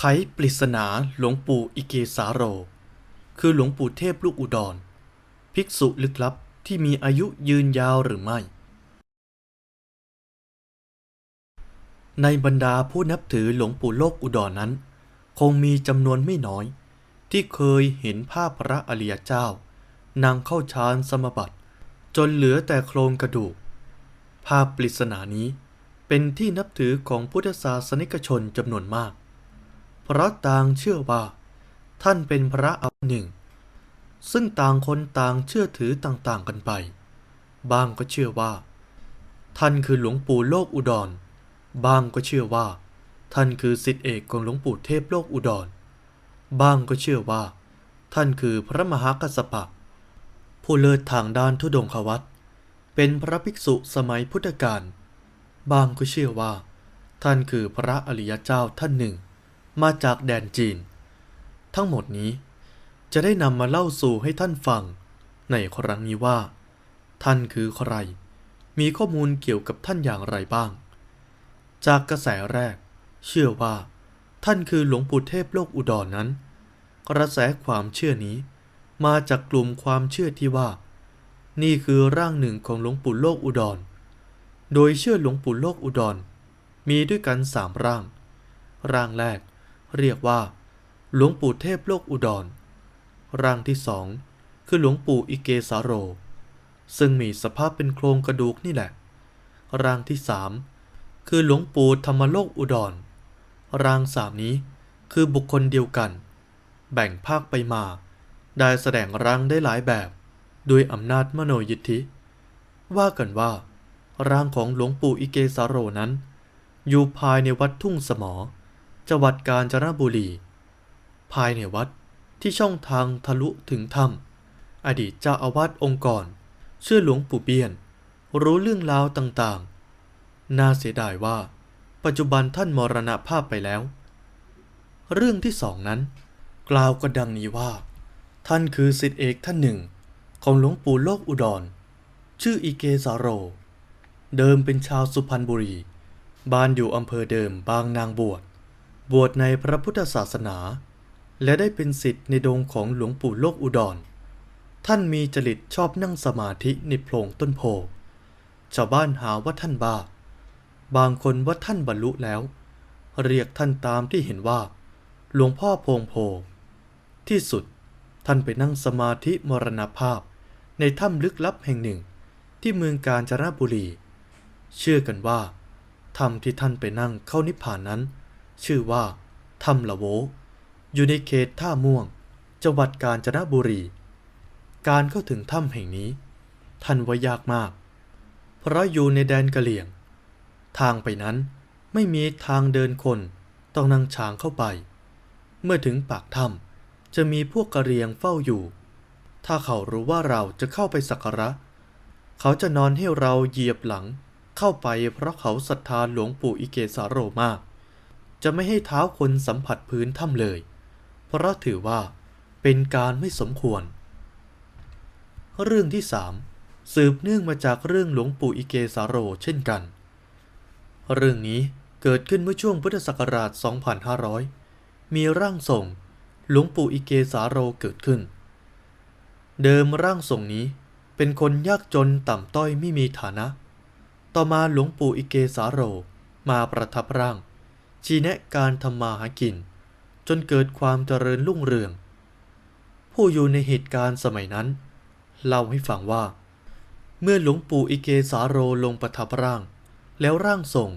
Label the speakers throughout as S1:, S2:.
S1: ไขปริศนาหลวงปู่อิเกสาโร คือหลวงปู่เทพลูกอุดร ภิกษุลึกลับที่มีอายุยืนยาวหรือไม่ ในบรรดาผู้นับถือหลวงปู่โลกอุดรนนั้น คงมีจำนวนไม่น้อย ที่เคยเห็นภาพพระอริยเจ้า นางเข้าฌานสมบัติ จนเหลือแต่โครงกระดูก ภาพปริศนานี้เป็นที่นับถือของพุทธศาสนิกชนจำนวนมาก เพราะต่างเชื่อว่า ท่านเป็นพระอันหนึ่ง ซึ่งต่างคนต่างเชื่อถือต่างๆกันไป บางก็เชื่อว่า ท่านคือหลวงปู่โลกอุดร บางก็เชื่อว่า ท่านคือสิทธิเอกของหลวงปู่เทพโลกอุดร บางก็เชื่อว่า ท่านคือพระมหากัสสปะ ผู้เลิศทางด้านทุดงควัตเป็นพระภิกษุสมัยพุทธกาลบางก็เชื่อว่า ท่านคือพระอริยเจ้าท่านหนึ่ง มาจากแดนจีน ทั้งหมดนี้จะได้นำมาเล่าสู่ให้ท่านฟัง ในครั้งนี้ว่า ท่านคือใคร มีข้อมูลเกี่ยวกับท่านอย่างไรบ้าง จากกระแสแรก เชื่อว่า ท่านคือหลวงปู่เทพโลกอุดรนนั้น กระแสความเชื่อนี้ มาจากกลุ่มความเชื่อที่ว่า นี่คือร่างหนึ่งของหลวงปู่โลกอุดร โดยเชื่อหลวงปู่โลกอุดร มีด้วยกันสามร่าง ร่างแรก เรียกว่า หลวงปู่เทพโลกอุดร ร่างที่สองคือหลวงปู่อิเกสาโร ซึ่งมีสภาพเป็นโครงกระดูกนี่แหละ ร่างที่สามคือหลวงปู่ธรรมโลกอุดร ร่างสามนี้คือบุคคลเดียวกัน แบ่งภาคไปมา ได้แสดงร่างได้หลายแบบด้วยอำนาจมโนยิทธิ ว่ากันว่า ร่างของหลวงปู่อิเกสาโรนั้น อยู่ภายในวัดทุ่งสมอ จังหวัดกาญจนบุรี ภายในวัดที่ช่องทางทะลุถึงถ้ำอดีตเจ้าอาวาสองค์ก่อนชื่อหลวงปู่เบียน รู้เรื่องราวต่างๆ น่าเสียดายว่า ปัจจุบันท่านมรณภาพไปแล้ว เรื่องที่สองนั้น กล่าวก็ดังนี้ว่า ท่านคือสิทธิเอกท่านหนึ่ง ของหลวงปู่โลกอุดร ชื่ออิเกสาโร เดิมเป็นชาวสุพรรณบุรี บ้านอยู่อำเภอเดิมบางนางบวช บวชในพระพุทธศาสนา และได้เป็นสิทธิ์ในดงของหลวงปู่โลกอุดร ท่านมีจริตชอบนั่งสมาธิในโพรงต้นโพ ชาวบ้านหาว่าท่านบ้า บางคนว่าท่านบรรลุแล้ว เรียกท่านตามที่เห็นว่า หลวงพ่อโพงโพ ที่สุดท่านไปนั่งสมาธิมรณภาพ ในถ้ำลึกลับแห่งหนึ่ง ที่เมืองกาญจนบุรี เชื่อกันว่าถ้ำที่ท่านไปนั่งเข้านิพพานนั้น ชื่อว่าถ้ำละโวอยู่ในเขตท่าม่วง จังหวัดกาญจนบุรี การเข้าถึงถ้ำแห่งนี้ ท่านว่ายากมาก เพราะอยู่ในแดนกะเหลี่ยง ทางไปนั้นไม่มีทางเดินคนต้องนั่งช้างเข้าไป เมื่อถึงปากถ้ำจะมีพวกกะเหรี่ยงเฝ้าอยู่ ถ้าเขารู้ว่าเราจะเข้าไปสักการะ เขาจะนอนให้เราเหยียบหลังเข้าไปเพราะเขาศรัทธาหลวงปู่อิเกสาโรมาก จะไม่ให้เท้าคนสัมผัสพื้นถ้ำเลย เพราะถือว่าเป็นการไม่สมควร เรื่องที่สามสืบเนื่องมาจากเรื่องหลวงปู่อิเกสาโรเช่นกัน เรื่องนี้เกิดขึ้นเมื่อช่วงพุทธศักราช 2500 มีร่างทรงหลวงปู่อิเกสาโรเกิดขึ้น เดิมร่างทรงนี้เป็นคนยากจนต่ำต้อยไม่มีฐานะ ต่อมาหลวงปู่อิเกสาโรมาประทับร่าง ชี้แนะการทำมาหากิน จนเกิดความเจริญรุ่งเรือง ผู้อยู่ในเหตุการณ์สมัยนั้น เล่าให้ฟังว่า เมื่อหลวงปู่อิเกสาโรลงประทับร่าง แล้วร่างทรง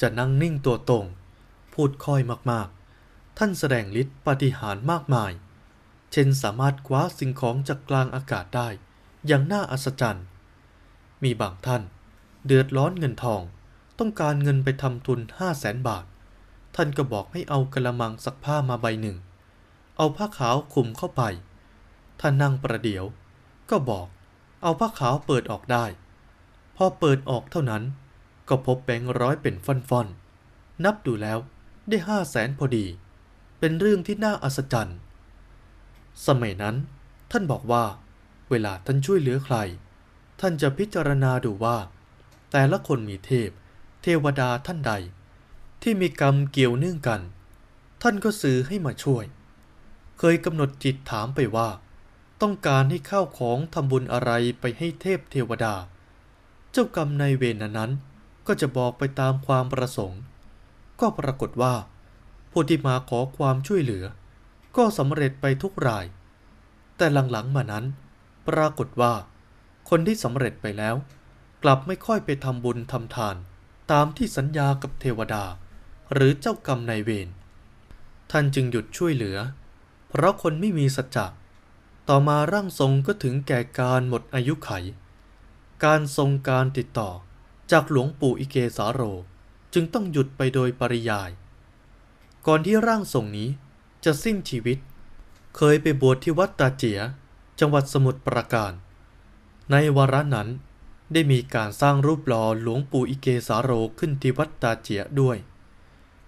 S1: จะนั่งนิ่งตัวตรง พูดค่อยมากๆ ท่านแสดงฤทธิ์ปฏิหารมากมาย เช่นสามารถคว้าสิ่งของจากกลางอากาศได้ อย่างน่าอัศจรรย์ มีบางท่าน เดือดร้อนเงินทอง ต้องการเงินไปทำทุนห้าแสนบาท ท่านก็บอกให้เอากระมังซักผ้ามาใบหนึ่ง เอาผ้าขาวคลุมเข้าไป ท่านนั่งประเดี๋ยว ก็บอก เอาผ้าขาวเปิดออกได้ พอเปิดออกเท่านั้น ก็พบแบงค์ร้อยเป็นฟ่อนๆ นับดูแล้วได้ห้าแสนพอดี เป็นเรื่องที่น่าอัศจรรย์ สมัยนั้น ท่านบอกว่า เวลาท่านช่วยเหลือใคร ท่านจะพิจารณาดูว่า แต่ละคนมีเทพ เทวดาท่านใด ที่มีกรรมเกี่ยวเนื่องกัน ท่านก็ซื้อให้มาช่วย เคยกำหนดจิตถามไปว่า ต้องการให้ข้าวของทำบุญอะไรไปให้เทพเทวดา เจ้ากรรมนายเวรนั้นก็จะบอกไปตามความประสงค์ ก็ปรากฏว่า ผู้ที่มาขอความช่วยเหลือ ก็สำเร็จไปทุกราย แต่หลังๆมานั้น ปรากฏว่า คนที่สำเร็จไปแล้ว กลับไม่ค่อยไปทำบุญทำทาน ตามที่สัญญากับเทวดา หรือเจ้ากรรมนายเวรท่านจึงหยุดช่วยเหลือ เพราะคนไม่มีสัจจะต่อมาร่างทรงก็ถึงแก่การหมดอายุไข การทรงการติดต่อจากหลวงปู่อิเกสาโร จึงต้องหยุดไปโดยปริยาย ก่อนที่ร่างทรงนี้จะสิ้นชีวิต เคยไปบวชที่วัดตาเจีย จังหวัดสมุทรปราการ ในวาระนั้นได้มีการสร้างรูปหล่อหลวงปู่อิเกสาโรขึ้นที่วัดตาเจียด้วย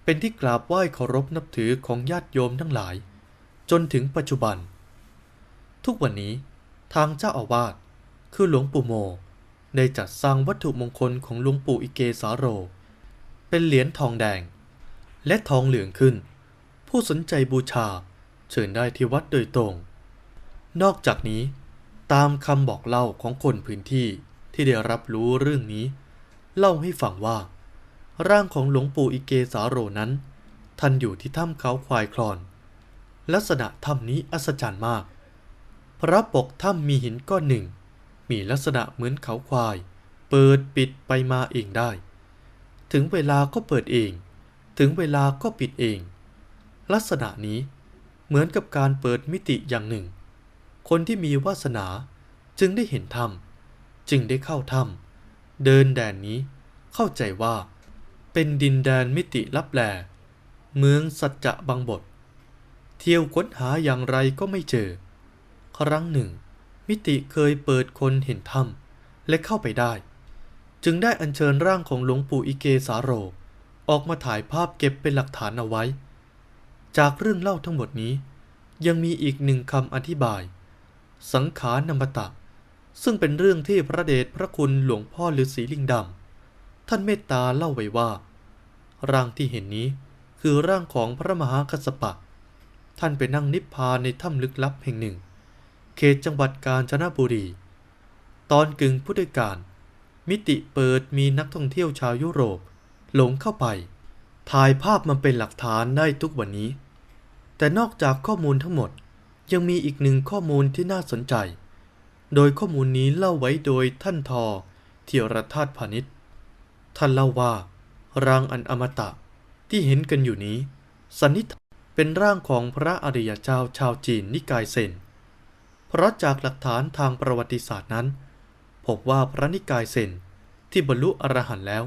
S1: เป็นที่กราบไหว้เคารพนับถือของญาติโยมทั้งหลาย จนถึงปัจจุบัน ทุกวันนี้ทางเจ้าอาวาสคือหลวงปู่โม ได้จัดสร้างวัตถุมงคลของหลวงปู่อิเกสาโร เป็นเหรียญทองแดง และทองเหลืองขึ้น ผู้สนใจบูชาเชิญได้ที่วัดโดยตรง นอกจากนี้ ตามคำบอกเล่าของคนพื้นที่ที่ได้รับรู้เรื่องนี้ เล่าให้ฟังว่า ร่างของหลวงปู่อิเกสาโรนั้น ท่านอยู่ที่ถ้ำเขาควายคลอน ลักษณะถ้ำนี้อัศจรรย์มาก พระปกถ้ำมีหินก้อนหนึ่ง มีลักษณะเหมือนเขาควาย เปิดปิดไปมาเองได้ ถึงเวลาก็เปิดเอง ถึงเวลาก็ปิดเอง ลักษณะนี้เหมือนกับการเปิดมิติอย่างหนึ่ง คนที่มีวาสนาจึงได้เห็นถ้ำจึงได้เข้าถ้ำเดินแดนนี้เข้าใจว่า เป็นดินแดนมิติลับแล เมืองสัจจะบางบท เที่ยวค้นหาอย่างไรก็ไม่เจอ ครั้งหนึ่ง มิติเคยเปิดคนเห็นถ้ำและเข้าไปได้ จึงได้อัญเชิญร่างของหลวงปู่อิเกสาโร ออกมาถ่ายภาพเก็บเป็นหลักฐานเอาไว้ จากเรื่องเล่าทั้งหมดนี้ ยังมีอีกหนึ่งคำอธิบาย สังขารนมตะ ซึ่งเป็นเรื่องที่พระเดชพระคุณหลวงพ่อฤาษีลิงดำ ท่านเมตตาเล่าไว้ว่า ร่างที่เห็นนี้คือร่างของพระมหากัสปะ ท่านไปนั่งนิพพานในถ้ำลึกลับแห่งหนึ่ง เขตจังหวัดกาญจนบุรี ตอนกึ่งพุทธกาลมิติเปิดมีนักท่องเที่ยวชาวยุโรป หลงเข้าไป ถ่ายภาพมันเป็นหลักฐานได้ทุกวันนี้ แต่นอกจากข้อมูลทั้งหมดยังมีอีกหนึ่งข้อมูลที่น่าสนใจ โดยข้อมูลนี้เล่าไว้โดยท่านทอเทียรธาตุพาณิชย์ ท่านเล่าว่าร่างอันอมตะที่เห็นกันอยู่นี้ สันนิษฐานเป็นร่างของพระอริยเจ้าชาวจีนนิกายเซน เพราะจากหลักฐานทางประวัติศาสตร์นั้น พบว่าพระนิกายเซนที่บรรลุอรหันต์แล้ว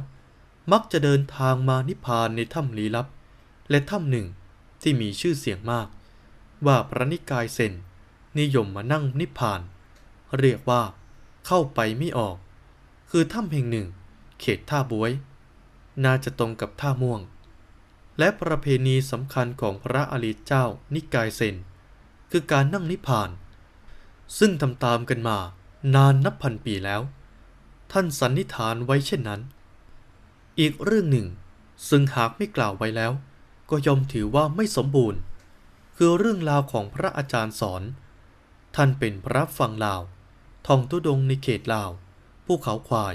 S1: มักจะเดินทางมานิพพานในถ้ำลี้ลับ และถ้ำหนึ่งที่มีชื่อเสียงมาก ว่าพระนิกายเซนนิยมมานั่งนิพพาน เรียกว่าเข้าไปไม่ออก คือถ้ำแห่งหนึ่ง เขตท่าบวย น่าจะตรงกับท่าม่วง และประเพณีสำคัญของพระอริเจ้านิกายเซน คือการนั่งนิพพาน ซึ่งทำตามกันมานานนับพันปีแล้ว ท่านสันนิษฐานไว้เช่นนั้น อีกเรื่องหนึ่ง ซึ่งหากไม่กล่าวไว้แล้ว ก็ยอมถือว่าไม่สมบูรณ์ คือเรื่องราวของพระอาจารย์สอน ท่านเป็นพระฝั่งลาว ทองทุดงในเขตลาว ภูเขาควาย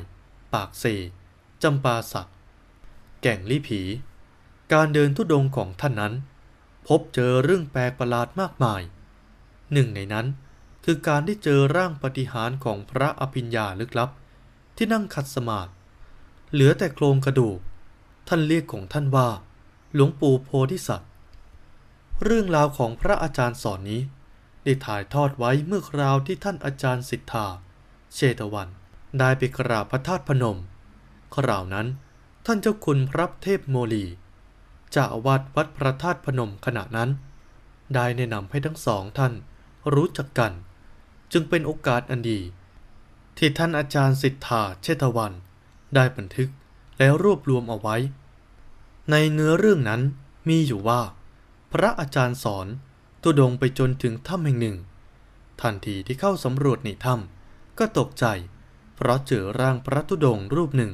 S1: ปากเซจำปาสัก แก่งลี่ผี การเดินทุดงของท่านนั้น พบเจอเรื่องแปลกประหลาดมากมาย หนึ่งในนั้นคือการได้เจอร่างปฏิหารของพระอภิญญาลึกลับ ที่นั่งขัดสมาธิเหลือแต่โครงกระดูก ท่านเรียกของท่านว่า หลวงปู่โพธิสัตว์ เรื่องราวของพระอาจารย์สอนนี้ ได้ถ่ายทอดไว้เมื่อคราวที่ท่านอาจารย์สิทธา เชตวัน ได้ไปกราบพระธาตุพนม คราวนั้นท่านเจ้าคุณพระเทพโมลีจ้าอาวาสวัดพระธาตุพนมขณะนั้น ได้แนะนำให้ทั้งสองท่านรู้จักกัน จึงเป็นโอกาสอันดี ที่ท่านอาจารย์สิทธาเชตวัน ได้บันทึกแล้วรวบรวมเอาไว้ ในเนื้อเรื่องนั้นมีอยู่ว่า พระอาจารย์สอนตุดงไปจนถึงถ้ำแห่งหนึ่ง ทันทีที่เข้าสำรวจในถ้ำก็ตกใจ เพราะเจอร่างพระตุดงรูปหนึ่ง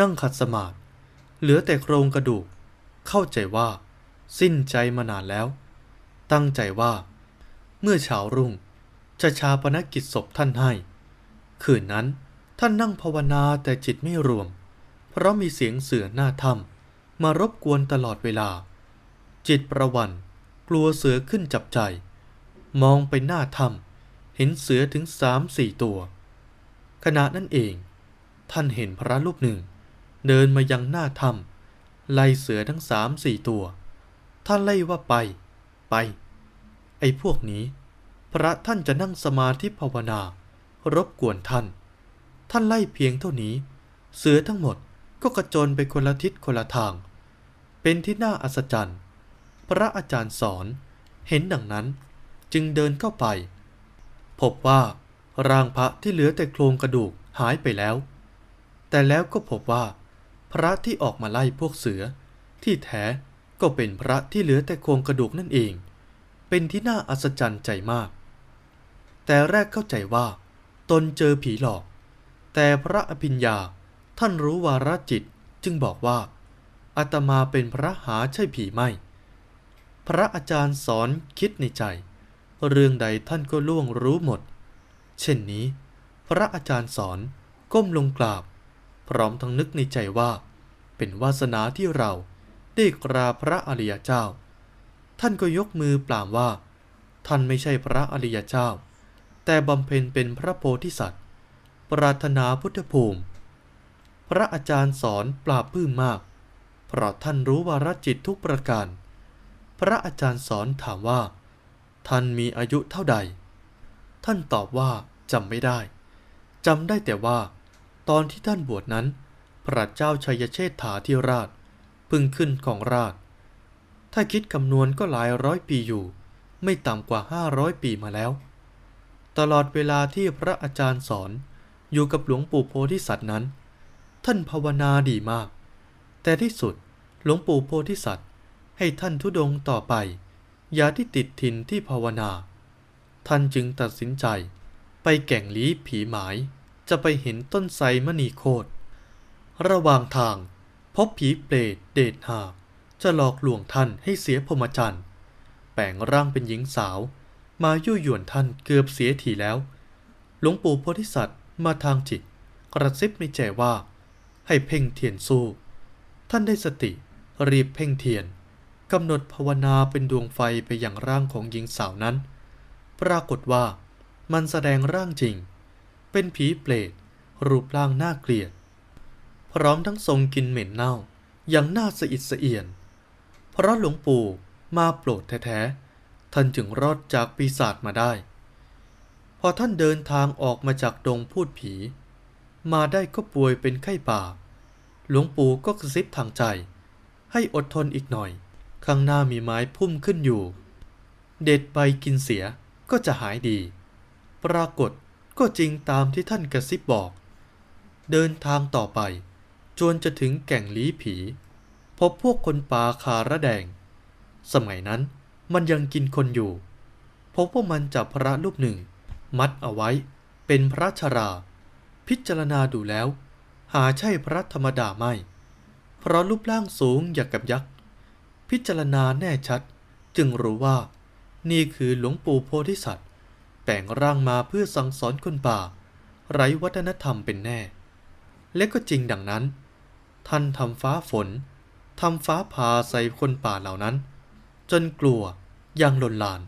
S1: นั่งขัดสมาธิเหลือแต่โครงกระดูก เข้าใจว่า สิ้นใจมานานแล้ว ตั้งใจว่า เมื่อเช้ารุ่ง จะชาปนกิจศพท่านให้ คืนนั้นท่านนั่งภาวนาแต่จิตไม่รวม เพราะมีเสียงเสือหน้าถ้ำมารบกวนตลอดเวลา จิตประวันกลัวเสือขึ้นจับใจ มองไปหน้าถ้ำเห็นเสือถึงสามสี่ตัว ขณะนั้นเอง ท่านเห็นพระรูปหนึ่ง เดินมายังหน้าถ้ำไล่เสือทั้งสามสี่ตัว ท่านไล่ว่าไป ไป ไอ้พวกนี้ พระท่านจะนั่งสมาธิภาวนารบกวนท่าน ท่านไล่เพียงเท่านี้ เสือทั้งหมดก็กระโจนไปคนละทิศคนละทาง เป็นที่น่าอัศจรรย์ พระอาจารย์สอนเห็นดังนั้นจึงเดินเข้าไป พบว่า ร่างพระที่เหลือแต่โครงกระดูกหายไปแล้ว แต่แล้วก็พบว่า พระที่ออกมาไล่พวกเสือ ที่แท้ก็เป็นพระที่เหลือแต่โครงกระดูกนั่นเอง เป็นที่น่าอัศจรรย์ใจมาก แต่แรกเข้าใจว่า ตนเจอผีหลอก แต่พระอภิญญาท่านรู้วาระจิตจึงบอกว่าอาตมาเป็นพระหาใช่ผีไม่ พระอาจารย์สอนคิดในใจ เรื่องใดท่านก็ล่วงรู้หมด เช่นนี้ พระอาจารย์สอนก้มลงกราบ พร้อมทั้งนึกในใจว่า เป็นวาสนาที่เราได้กราบพระอริยเจ้า ท่านก็ยกมือปลามว่า ท่านไม่ใช่พระอริยเจ้า แต่บำเพ็ญเป็นพระโพธิสัตว์ ปรารถนาพุทธภูมิ พระอาจารย์สอนปราบพื้มมาก เพราะท่านรู้วาระจิตทุกประการ พระอาจารย์สอนถามว่า ท่านมีอายุเท่าใด ท่านตอบว่าจำไม่ได้จำได้แต่ว่า ตอนที่ท่านบวชนั้น พระเจ้าชัยเชษฐาธิราช พึ่งขึ้นของราช ถ้าคิดคำนวณก็หลายร้อยปีอยู่ ไม่ต่ำกว่าห้าร้อยปีมาแล้ว ตลอดเวลาที่พระอาจารย์สอนอยู่กับหลวงปู่โพธิสัตว์นั้น ท่านภาวนาดีมาก แต่ที่สุดหลวงปู่โพธิสัตว์ให้ท่านทุดงต่อไป อย่าที่ติดถิ่นที่ภาวนา ท่านจึงตัดสินใจ ไปแก่งลี้ผีหมาย จะไปเห็นต้นไทรมณีโคตรระหว่างทาง พบผีเปรตเดชหาจะหลอกลวงท่านให้เสียพรหมจรรย์แปลงร่างเป็นหญิงสาว มายั่วยวนท่านเกือบเสียทีแล้ว หลวงปู่โพธิสัตว์มาทางจิต กระซิบในใจว่า ให้เพ่งเทียนสู้ ท่านได้สติรีบเพ่งเทียนกำหนดภาวนาเป็นดวงไฟไปอย่างร่างของหญิงสาวนั้น ปรากฏว่ามันแสดงร่างจริง เป็นผีเปรตรูปร่างน่าเกลียด พร้อมทั้งทรงกินเหม็นเน่าอย่างน่าสะอิดสะเอียน เพราะหลวงปู่มาโปรดแท้ๆ ท่านจึงรอดจากปีศาจมาได้ พอท่านเดินทางออกมาจากดงพูดผี มาได้ก็ป่วยเป็นไข้ป่า หลวงปู่ก็กระซิบทางใจ ให้อดทนอีกหน่อย ข้างหน้ามีไม้พุ่มขึ้นอยู่ เด็ดไปกินเสีย ก็จะหายดี ปรากฏก็จริงตามที่ท่านกระซิบบอก เดินทางต่อไป จนจะถึงแก่งลีผี พบพวกคนป่าคาระแดง สมัยนั้นมันยังกินคนอยู่ พบว่ามันจับพระรูปหนึ่ง มัดเอาไว้เป็นพระชรา พิจารณาดูแล้ว หาใช่พระธรรมดาไม่ เพราะรูปร่างสูงอย่างกับยักษ์ พิจารณาแน่ชัด จึงรู้ว่า นี่คือหลวงปู่โพธิสัตว์แปลงร่างมาเพื่อสั่งสอนคนป่า ไร้วัฒนธรรมเป็นแน่ และก็จริงดังนั้น ท่านทำฟ้าฝนทำฟ้าผ่าใส่คนป่าเหล่านั้น จนกลัวอย่างหล่นลาน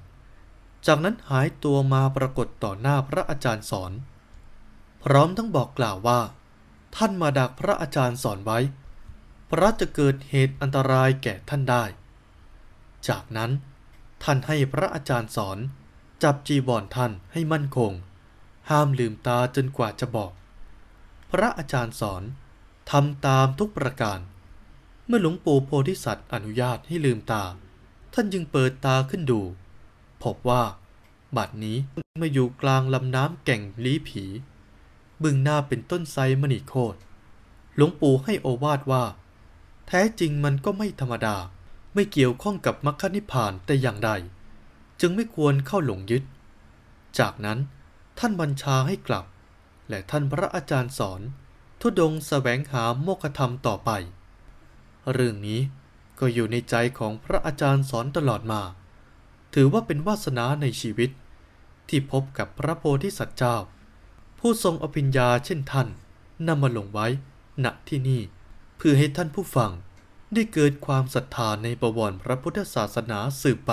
S1: จากนั้นหายตัวมาปรากฏต่อหน้าพระอาจารย์สอน พร้อมทั้งบอกกล่าวว่า ท่านมาดักพระอาจารย์สอนไว้เพราะจะเกิดเหตุอันตรายแก่ท่านได้ จากนั้น ท่านให้พระอาจารย์สอน จับจีวรท่านให้มั่นคง ห้ามลืมตาจนกว่าจะบอก พระอาจารย์สอนทำตามทุกประการ เมื่อหลวงปู่โพธิสัตว์อนุญาตให้ลืมตา ท่านจึงเปิดตาขึ้นดู พบว่า บัดนี้มาอยู่กลางลำน้ำแก่งลี้ผี บึงหน้าเป็นต้นไทรมณีโคตรหลวงปู่ให้โอวาทว่า แท้จริงมันก็ไม่ธรรมดา ไม่เกี่ยวข้องกับมรรคนิพพานแต่อย่างใด จึงไม่ควรเข้าหลงยึด จากนั้นท่านบัญชาให้กลับ และท่านพระอาจารย์สอน ทุดงสแสวงหาโมฆะธรรมต่อไป เรื่องนี้ก็อยู่ในใจของพระอาจารย์สอนตลอดมา ถือว่าเป็นวาสนาในชีวิต ที่พบกับพระโพธิสัตว์เจ้า ผู้ทรงอภิญญาเช่นท่านนำมาลงไว้ณที่นี่เพื่อให้ท่านผู้ฟัง ได้เกิดความศรัทธาในประวัติพระพุทธศาสนาสืบไป